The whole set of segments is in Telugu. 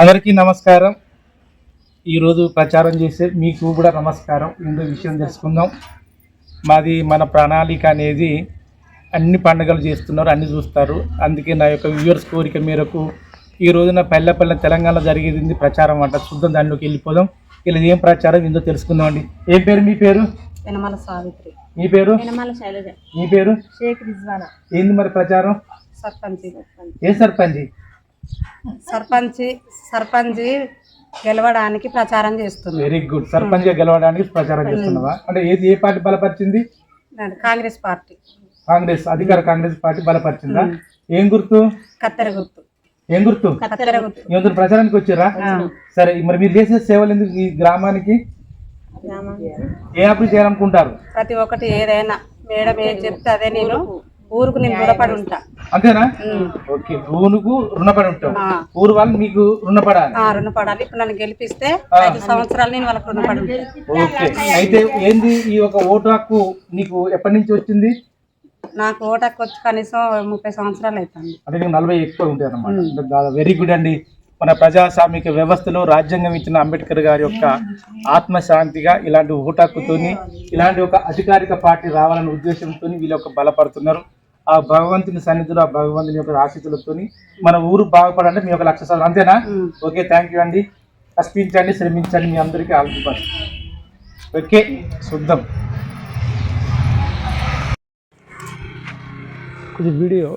అందరికీ నమస్కారం. ఈరోజు ప్రచారం చేసే మీకు కూడా నమస్కారం. ఇందో విషయం తెలుసుకుందాం. మాది మన ప్రణాళిక అనేది అన్ని పండుగలు చేస్తున్నారు అన్ని చూస్తారు. అందుకే నా యొక్క వ్యూవర్స్ కోరిక మేరకు ఈ రోజున పల్లె పల్లె తెలంగాణలో జరిగేది ప్రచారం అంట. చూద్దాం దానిలోకి వెళ్ళిపోదాం. ఇలా ఏం ప్రచారం ఇందో తెలుసుకుందాం అండి ఏం పేరు మీ పేరు? యనమల సావిత్రి. మీ పేరు? యనమల శైలజ. మీ పేరు? షేక్ రిజ్వానా. ఏంది మరి ప్రచారం? సర్పంచి. ఏ సర్పంచ్? సర్పంచి సర్పంచి గెలవడానికి ప్రచారం చేస్తుంది వెరీ గుడ్ సర్పంచ్గా గెలవడానికి ప్రచారం చేస్తున్నావా? అంటే ఏది ఏ పార్టీ బలపరిచింది? కాంగ్రెస్ పార్టీ. కాంగ్రెస్ అధికార కాంగ్రెస్ పార్టీ బలపరిచిందా? ఏం గుర్తు? కత్తెర గుర్తు. ఏం గుర్తు? కత్తెర గుర్తు. ఏమంటారు ప్రచారానికి వచ్చారా? సరే మరి మీరు చేసే సేవలు ఎందుకు ఈ గ్రామానికి? ఏ అభివృద్ధి చేయాలనుకుంటారు? ప్రతి ఒక్కటి ఏదైనా మేడం ఏది చెప్తే అదే నేను ఊరుకు నేను రుణపడి ఉంటా. అంతేనా? ఓకే ఊనుకు రుణపడి ఉంటాం. ఊరు వాళ్ళు మీకు రుణపడాలి. ఆ, రుణపడాలి. ఇప్పుడు నన్ను గెలిపిస్తే ఐదు సంవత్సరాలు నేను వాళ్ళకి రుణపడి ఓకే. అయితే ఏంది ఈ యొక్క ఓటు హక్కు నీకు ఎప్పటి నుంచి వచ్చింది? నాకు ఓటకు వచ్చి కనీసం ముప్పై సంవత్సరాలు అవుతుంది అంటే నీకు నలభై ఎక్కువ ఉంటాయి అన్నమాట వెరీ గుడ్ అండి. మన ప్రజాస్వామిక వ్యవస్థలో రాజ్యాంగం ఇచ్చిన అంబేద్కర్ గారి యొక్క ఆత్మశాంతిగా ఇలాంటి ఓటాకుతోని ఇలాంటి ఒక అధికారిక పార్టీ రావాలనే ఉద్దేశంతో వీళ్ళు ఒక బలపడుతున్నారు. ఆ భగవంతుని సన్నిధిలో ఆ భగవంతుని యొక్క ఆశీస్సులతోని మన ఊరు బాగుపడాలంటే మీ యొక్క లక్ష సార్లు అంతేనా? ఓకే థ్యాంక్ యూ అండి. కష్టించండి శ్రమించండి మీ అందరికీ ఆల్పడి ఓకే శుద్ధం. ఇది వీడియో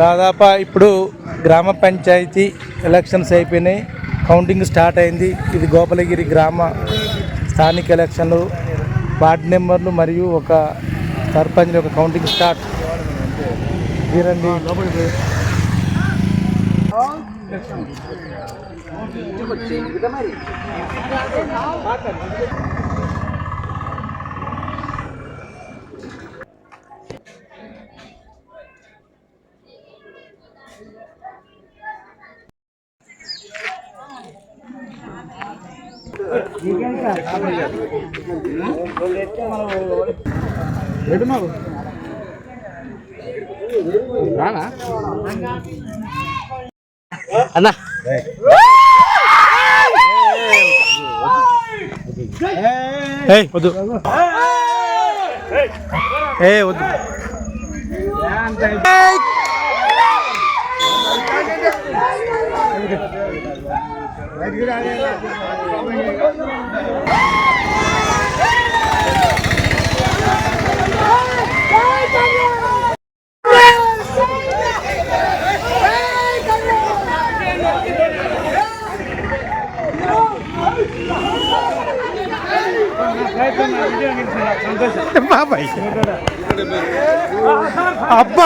దాదాపు ఇప్పుడు గ్రామ పంచాయతీ ఎలక్షన్స్ అయిపోయినాయి. కౌంటింగ్ స్టార్ట్ అయింది. ఇది గోపాలగిరి గ్రామ స్థానిక ఎలక్షన్లు. వార్డు నెంబర్లు మరియు ఒక సర్పంచ్ ఒక కౌంటింగ్ స్టార్ట్. తీరండి రానా అన్నా వద్దు ఏ వద్దు బాబాయ్ అబ్బా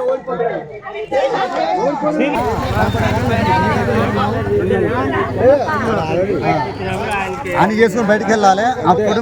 అని చేసుకుని బయటికి వెళ్ళాలి. అప్పుడు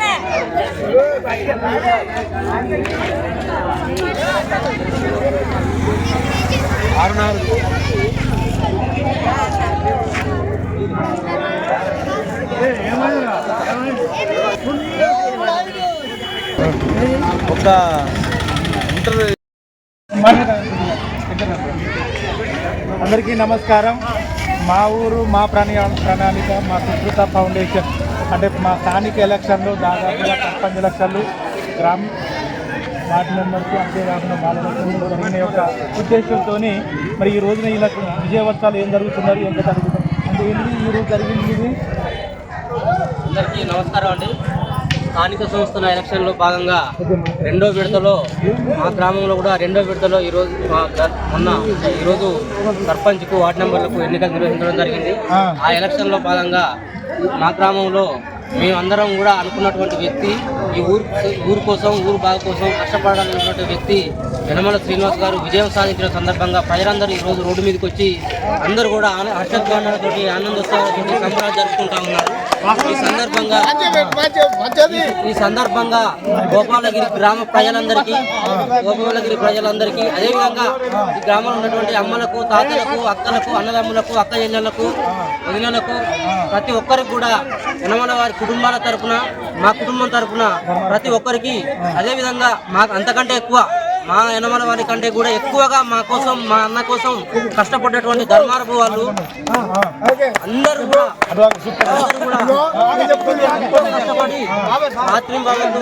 ఒక అందరికీ నమస్కారం. మా ఊరు మా ప్రాణి ప్రణాళిక మా సుకృత ఫౌండేషన్. అంటే మా స్థానిక ఎలక్షన్లు దాదాపుగా సర్పంచ్ ఎలక్షన్లు గ్రామ వార్డు మెంబర్స్ అంతేకాకుండా బాల ఎలక్షన్లు జరిగిన యొక్క ఉద్దేశంతో మరి ఈ రోజున ఇలా విజయవంతాలు ఏం జరుగుతున్నారు ఎంత జరుగుతుంది అంటే ఏంటి ఈ రోజు జరిగింది ఇది? అందరికీ నమస్కారం అండి. స్థానిక సంస్థల ఎలక్షన్లో భాగంగా రెండో విడతలో మా గ్రామంలో కూడా రెండో విడతలో ఈరోజు మొన్న ఈరోజు సర్పంచ్కు వార్డు మెంబర్లకు ఎన్నికలు నిర్వహించడం జరిగింది. ఆ ఎలక్షన్లో భాగంగా మా గ్రామంలో మేమందరం కూడా అనుకున్నటువంటి వ్యక్తి ఈ ఊరు ఊరు కోసం ఊరు బాగు కోసం కష్టపడాలన్నటువంటి వ్యక్తి యనమల శ్రీనివాస్ గారు విజయం సాధించిన సందర్భంగా ప్రజలందరూ ఈ రోజు రోడ్డు మీదకి వచ్చి అందరూ కూడా ఆన- హర్షధ్వానాలతోటి ఆనందోత్సవాలతోటి సంబరాలు జరుపుకుంటా ఉన్నారు. ఈ సందర్భంగా ఈ సందర్భంగా గోపాలగిరి గ్రామ ప్రజలందరికీ గోపాలగిరి ప్రజలందరికీ అదేవిధంగా ఈ గ్రామంలో ఉన్నటువంటి అమ్మలకు తాతలకు అక్కలకు అన్నదమ్ములకు అక్క చెల్లెళ్ళకు వదినలకు ప్రతి ఒక్కరికి కూడా యనమల వారి కుటుంబాల తరపున మా కుటుంబం తరపున ప్రతి ఒక్కరికి అదేవిధంగా మాకు అంతకంటే ఎక్కువ మా యనమల వారి కంటే కూడా ఎక్కువగా మా కోసం మా అన్న కోసం కష్టపడ్డటువంటి ధర్మారపు వాళ్ళు అందరూ కూడా కష్టపడి రాత్రింబావులు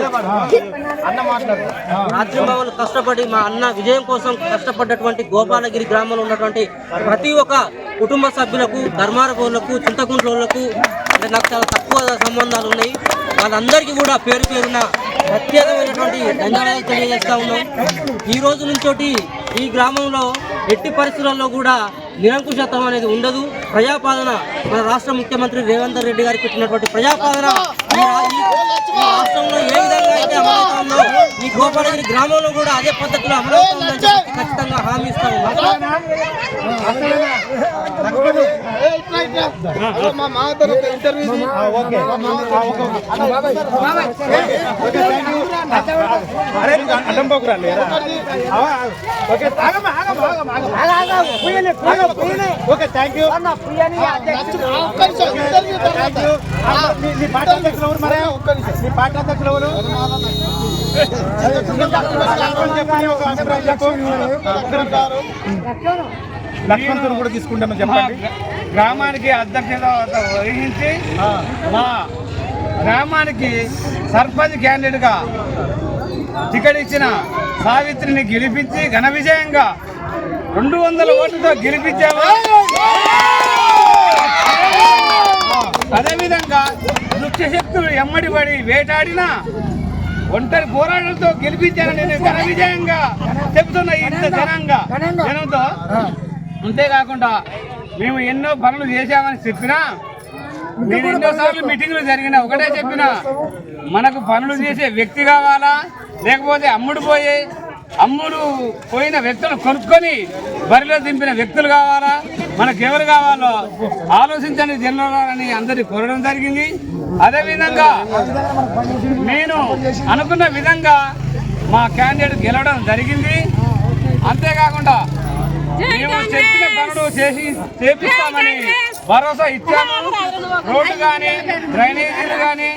రాత్రింబావులు కష్టపడి మా అన్న విజయం కోసం కష్టపడ్డటువంటి గోపాలగిరి గ్రామంలో ఉన్నటువంటి ప్రతి ఒక్క కుటుంబ సభ్యులకు ధర్మారపులకు చింతకుంట్లకు అంటే నాకు చాలా తక్కువ సంబంధాలు ఉన్నాయి. వాళ్ళందరికీ కూడా పేరు పేరున ప్రత్యేకమైనటువంటి ధన్యవాదాలు తెలియజేస్తా ఉన్నాం. ఈ రోజు నుంచోటి ఈ గ్రామంలో ఎట్టి పరిస్థితుల్లో కూడా నిరంకుశత్వం అనేది ఉండదు. ప్రజాపాలన మన రాష్ట్ర ముఖ్యమంత్రి రేవంత్ రెడ్డి గారికి పెట్టినటువంటి ప్రజాపాలన రాష్ట్రంలో ఏ విధంగా అయితే అమలవుతుందో ఈ గోపాలగిరి గ్రామంలో కూడా అదే పద్ధతిలో అమలవుతుందని చెప్పి ఖచ్చితంగా హామీ ఇస్తా ఉన్నాం అరే నువ్వు అడ్డం పోకురా లేరా? అవా, okay okay thank you thank you మీ- మీ పార్టీ అధ్యక్షులు ఎవరు మరి? మీ పార్టీ అధ్యక్షులు ఎవరు? చెప్పండి, ఒక అభిప్రాయం చెప్పు. లక్ష్మణ్ కూడా తీసుకుంటామని చెప్పండి. గ్రామానికి అధ్యక్షత వహించి మా గ్రామానికి సర్పంచ్ క్యాండిడేట్గా టికెట్ ఇచ్చిన సావిత్రిని గెలిపించి ఘన విజయంగా వందల ఓట్లతో గెలిపించాము అదేవిధంగా దుష్ట శక్తులు ఎమ్మడి పడి వేటాడిన ఒంటరి పోరాటంతో గెలిపించానని నేను ఘన విజయంగా చెబుతున్నా ఇంత జనంగా. జనంతో అంతేకాకుండా మేము ఎన్నో పనులు చేశామని చెప్పినా నేను ఎన్నోసార్లు మీటింగ్లు జరిగిన ఒకటే చెప్పిన మనకు పనులు చేసే వ్యక్తి కావాలా? లేకపోతే అమ్ముడు పోయే అమ్ముడు పోయిన వ్యక్తులు కొనుక్కొని బరిలో దింపిన వ్యక్తులు కావాలా? మనకు ఎవరు కావాలో? ఆలోచించండి జనరని అందరినీ కోరడం జరిగింది. అదేవిధంగా నేను అనుకున్న విధంగా మా క్యాండిడేట్ గెలవడం జరిగింది. అంతేకాకుండా మేము చెప్పిన పనులు చేసి చేపిస్తామని భరోసా ఇచ్చాము. రోడ్డు కానీ డ్రైనేజీలు కానీ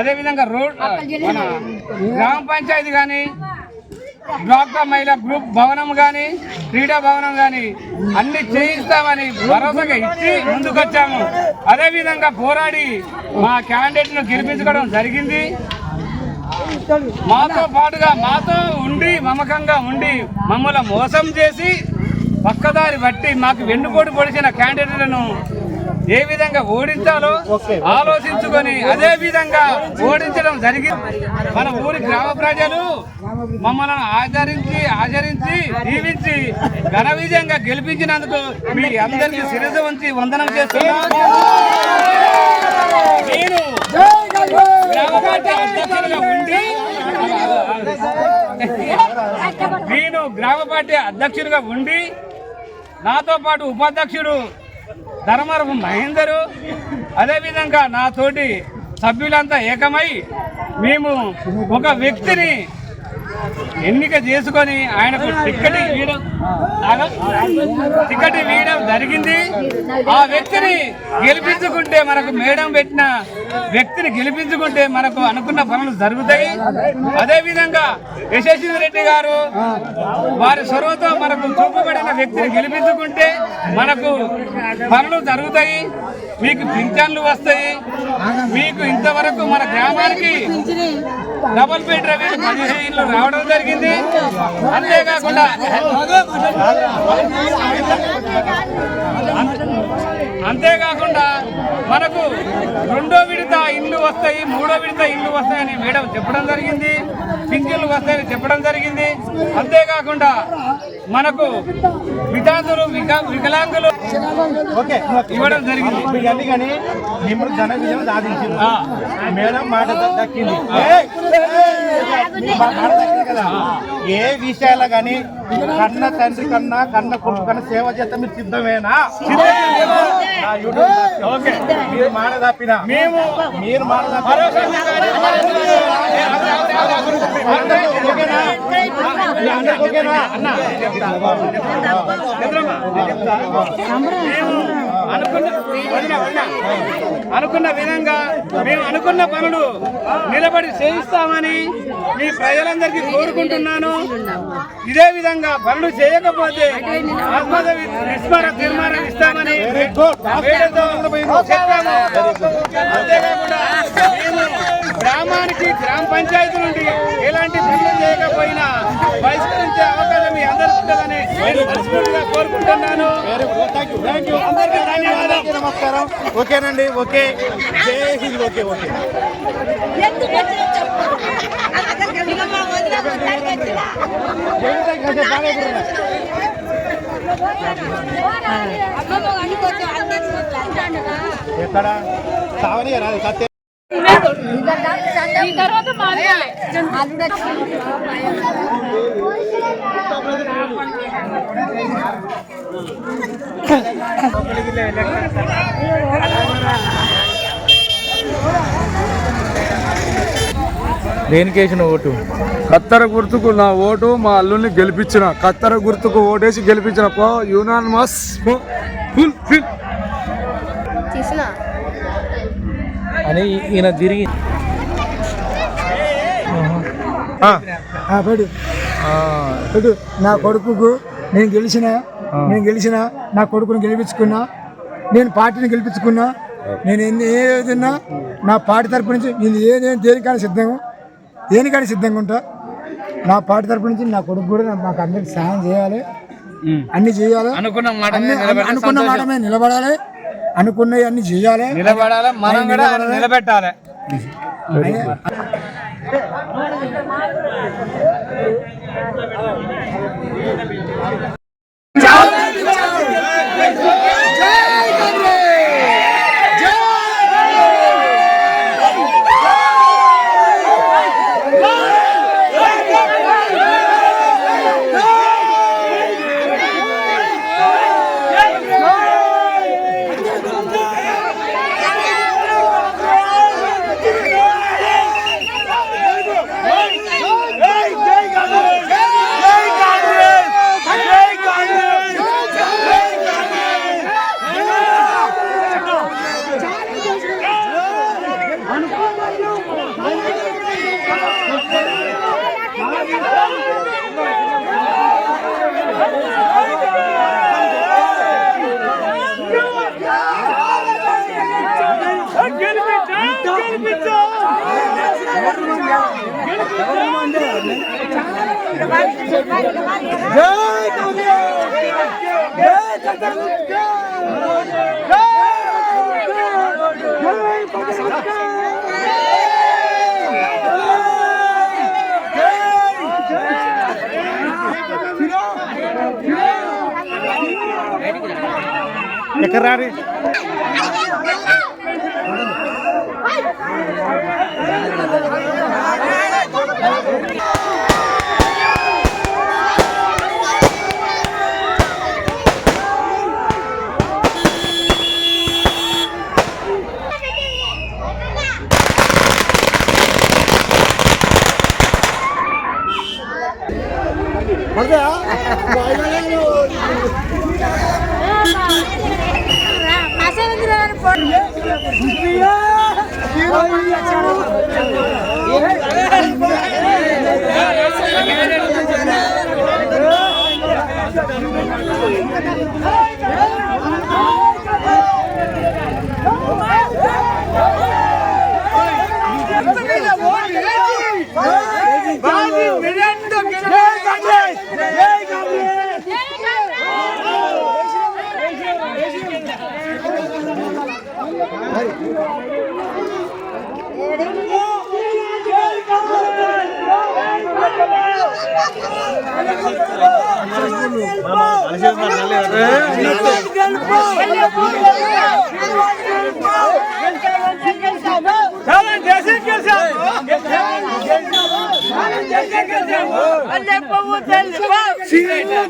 అదేవిధంగా రోడ్ మన గ్రామ పంచాయతీ కానీ డ్వాక్రా మహిళా గ్రూప్ భవనం కానీ క్రీడా భవనం కానీ అన్ని చేయిస్తామని భరోసాగా ఇచ్చి ముందుకొచ్చాము. అదేవిధంగా పోరాడి మా క్యాండిడేట్ను గెలిపించుకోవడం జరిగింది. మాతో పాటుగా మాతో ఉండి మమకంగా ఉండి మమ్మల్ని మోసం చేసి పక్కదారి బట్టి మాకు వెన్నుపోటు పొడిచిన క్యాండిడేట్లను ఏ విధంగా ఓడించాలో ఆలోచించుకొని అదే విధంగా ఓడించడం జరిగింది. మన ఊరి గ్రామ ప్రజలు మమ్మల్ని ఆచరించి ఆచరించి దీవించి ఘన విజయంగా గెలిపించినందుకు మీ అందరికీ శిరస ఉంచి వందనం చేస్తున్నా. నేను నేను గ్రామ పార్టీ అధ్యక్షుడిగా ఉండి నాతో పాటు ఉపాధ్యక్షుడు ధర్మవరపు మహేందరు. అదేవిధంగా నా తోటి సభ్యులంతా ఏకమై మేము ఒక వ్యక్తిని ఎన్నిక చేసుకొని ఆయనకు టికెట్ ఇవ్వడం టికెట్ ఇవ్వడం జరిగింది. ఆ వ్యక్తిని గెలిపించుకుంటే మనకు మేడం పెట్టిన వ్యక్తిని గెలిపించుకుంటే మనకు అనుకున్న పనులు జరుగుతాయి. అదే విధంగా యశస్వి రెడ్డి గారు వారి చొరవతో మనకు చూపబడిన వ్యక్తిని గెలిపించుకుంటే మనకు పనులు జరుగుతాయి. మీకు పింఛన్లు వస్తాయి. మీకు ఇంతవరకు మన గ్రామానికి డబుల్ బెడ్ రవీలు పదిహేను రావడం జరిగింది. అంతేకాకుండా అంతేకాకుండా మనకు రెండో విడత ఇల్లు వస్తాయి మూడో విడత ఇల్లు వస్తాయని మేడం చెప్పడం జరిగింది. పింఛన్లు వస్తాయని చెప్పడం జరిగింది. అంతేకాకుండా మనకు వితాంతులు విక వికలాంగులు ఓకే ఇవ్వడం జరిగింది. ఘన విజయం సాధించింది. మేడం మాట దక్కింది ఏయ్! మీ మాట దక్కింది కదా ఏ విషయాలు కానీ కన్న తండ్రి కన్నా కన్న కొడుకు కన్నా సేవ చేస్తే మీరు సిద్ధమేనా? మీరు మాట తప్పిన మేము మీరు మాట తప్పిన అన్న. అనుకున్న అనుకున్న విధంగా మేము అనుకున్న పనులు నిలబడి చేయిస్తామని మీ ప్రజలందరికీ కోరుకుంటున్నాను. ఇదే విధంగా పనులు చేయకపోతే ఆత్మహత్య విస్మర తీర్మానం ఇస్తామని అంతేకాకుండా గ్రామానికి గ్రామ పంచాయతీ నుండి ఎలాంటి పనులు చేయకపోయినా బహిష్కరించే అవకాశం మీ కోరుకుంటున్నాను. నమస్కారం. ఓకేనండి ఓకే. జై హింద్. Okay okay. ఎక్కడ? సావని రాదు సత్యం ఈ తర్వాత మానేయాలి దేనికి వేసిన ఓటు? కత్తెర గుర్తుకు నా ఓటు మా అల్లుల్ని గెలిపించిన. కత్తెర గుర్తుకు ఓటేసి గెలిపించిన. పో యునానిమస్ ఫుల్ ఫిల్ అని ఈయన తిరిగి పెడు నా కొడుకుకు నేను గెలిచిన నేను గెలిచిన నా కొడుకుని గెలిపించుకున్నా నేను పార్టీని గెలిపించుకున్నా నేను ఎన్ని ఏదైనా నా పార్టీ తరపు నుంచి నేను ఏదైనా దేనికైనా సిద్ధంగా దేనికైనా సిద్ధంగా ఉంటా. నా పార్టీ తరపు నుంచి నా కొడుకు కూడా మాకు అందరికి సహాయం చేయాలి. అన్ని చేయాలి. అనుకున్న మాట అనుకున్న మాట మీద నిలబడాలి. అనుకున్నవి అన్ని చేయాలి. నిలబడాలి. మనం కూడా నిలబెట్టాలి. గెలిపించా గెలిపించా ఎక్కడ రారి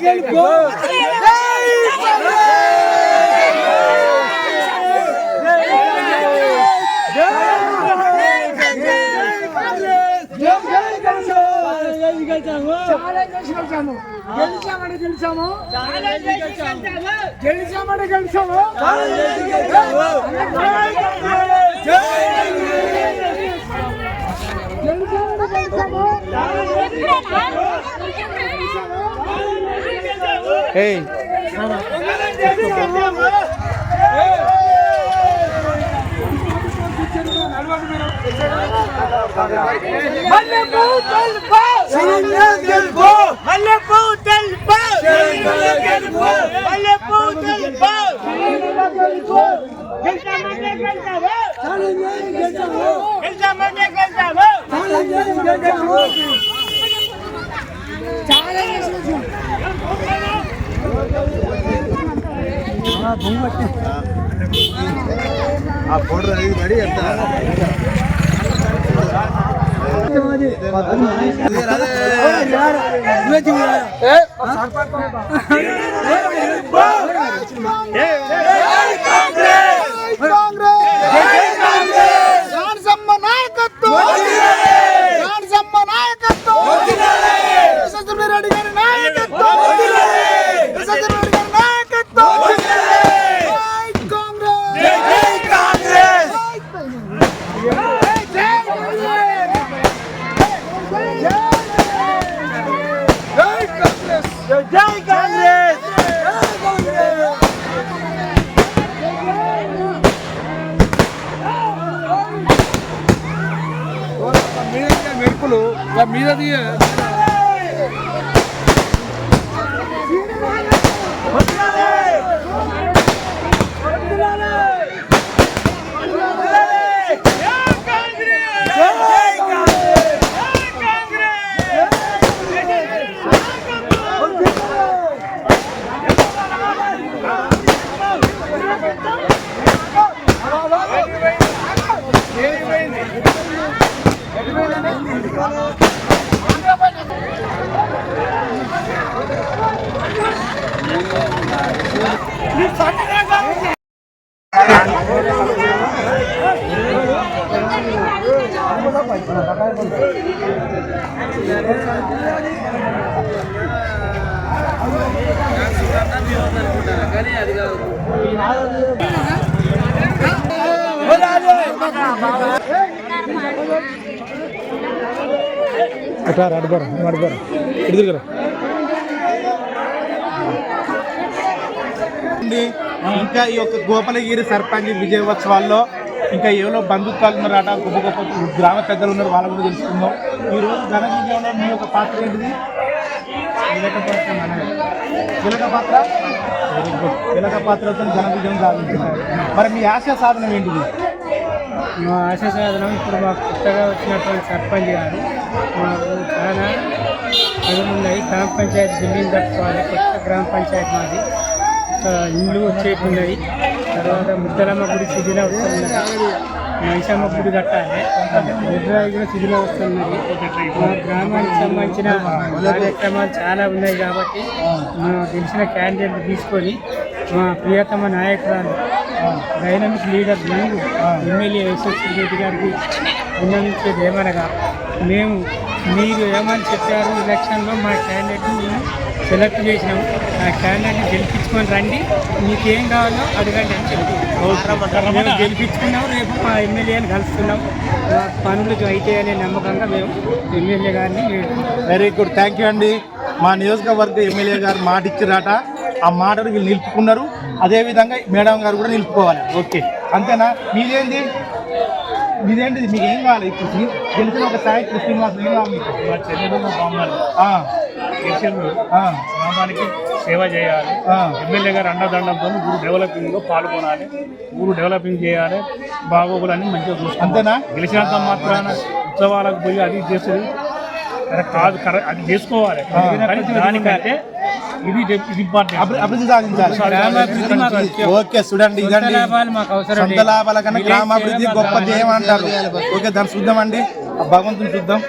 గెలుపు గెలిచాము. గెలిచామంటే గెలిచాము గెలిచామంటే గెలిచాము గెలిచామంటే గెలిచాము போடுற இது படி எடுத்தா. అట్లా అడుగురా అడుగురా ఎదురుగా ఇంకా ఈ యొక్క గోపాలగిరి సర్పంచ్ విజయోత్సవాల్లో ఇంకా ఏవో బంధుత్వాలు ఉన్నారట గొప్ప గొప్ప గ్రామ పెద్దలు ఉన్నారు వాళ్ళ కూడా తెలుసుకుందాం. ఈ రోజు ఘన విజయంలో మీ యొక్క పాత్ర ఏంటిది? కీలక పాత్ర. కీలక పాత్ర? వెరీ గుడ్ కీలక పాత్రతో ఘన విజయం సాధించినారు మరి మీ ఆశయ సాధనం ఏంటిది? మా ఆశ సాధనం ఇప్పుడు మాకు కొత్తగా వచ్చినటువంటి సర్పంచ్ గారు చాలా పనులు ఉన్నాయి గ్రామ పంచాయతీ బిల్డింగ్ కట్టుకోవాలి కొత్త గ్రామ పంచాయతీ మాది. ఇండ్లు ఇల్లు తర్వాత ముద్దలమ్మ గుడి శిథిల వస్తున్నది మైసమ్మ గుడి కట్టాలి. ముద్రాయి కూడా శిథిల వస్తున్నది మా గ్రామానికి సంబంధించిన కార్యక్రమాలు చాలా ఉన్నాయి కాబట్టి మా తెలిసిన క్యాండిడేట్ తీసుకొని మా ప్రియతమ నాయకురాలు డైనమిక్ లీడర్ మీరు ఎమ్మెల్యే యశస్వి రెడ్డి గారికి విన్నవించేది ఏమనగా మేము మీరు ఏమని చెప్పారు ఎలక్షన్లో మా క్యాండిడేట్ని మేము సెలెక్ట్ చేసినాం. ఆ క్యాండిడేట్ని గెలిపించుకొని రండి. మీకు ఏం కావాలో అడగండి అని చెప్పి మేము గెలిపించుకున్నాం రేపు మా ఎమ్మెల్యేని కలుస్తున్నాం. మా పనులు అయితే అనే నమ్మకంగా మేము ఎమ్మెల్యే గారిని వెరీ గుడ్ థ్యాంక్ యూ అండి. మా నియోజకవర్గ ఎమ్మెల్యే గారు మాట ఇచ్చిరాట ఆ మాటను వీళ్ళు నిలుపుకున్నారు. అదేవిధంగా మేడం గారు కూడా నిలుపుకోవాలి. ఓకే అంతేనా? మీదేంది? మీదేంటిది? మీకు ఏం కావాలి? ఇప్పుడు గెలిచిన ఒక సాయి శ్రీనివాస్ ఏం కావాలి మీకు. మా గ్రామానికి సేవ చేయాలి. ఎమ్మెల్యే గారు అండదండంతో ఊరు డెవలపింగ్లో పాల్గొనాలి. ఊరు డెవలపింగ్ చేయాలి. బాగోగులన్నీ మంచిగా చూసుకోవాలి అంతేనా? గెలిచినంత మాత్రాన ఉత్సవాలకు పోయి అది చేస్తుంది. కాదు కరెక్ట్. అది చేసుకోవాలి దానికంటే ఇది ఇది అభివృద్ధి సాధించాలి. ఓకే చూడండి ఇదండి. సొంత. లాభాల కన్నా గ్రామాభివృద్ధి గొప్ప ధ్యేయం అంటారు ఓకే దాన్ని చూద్దామండి. భగవంతుని చూద్దాం.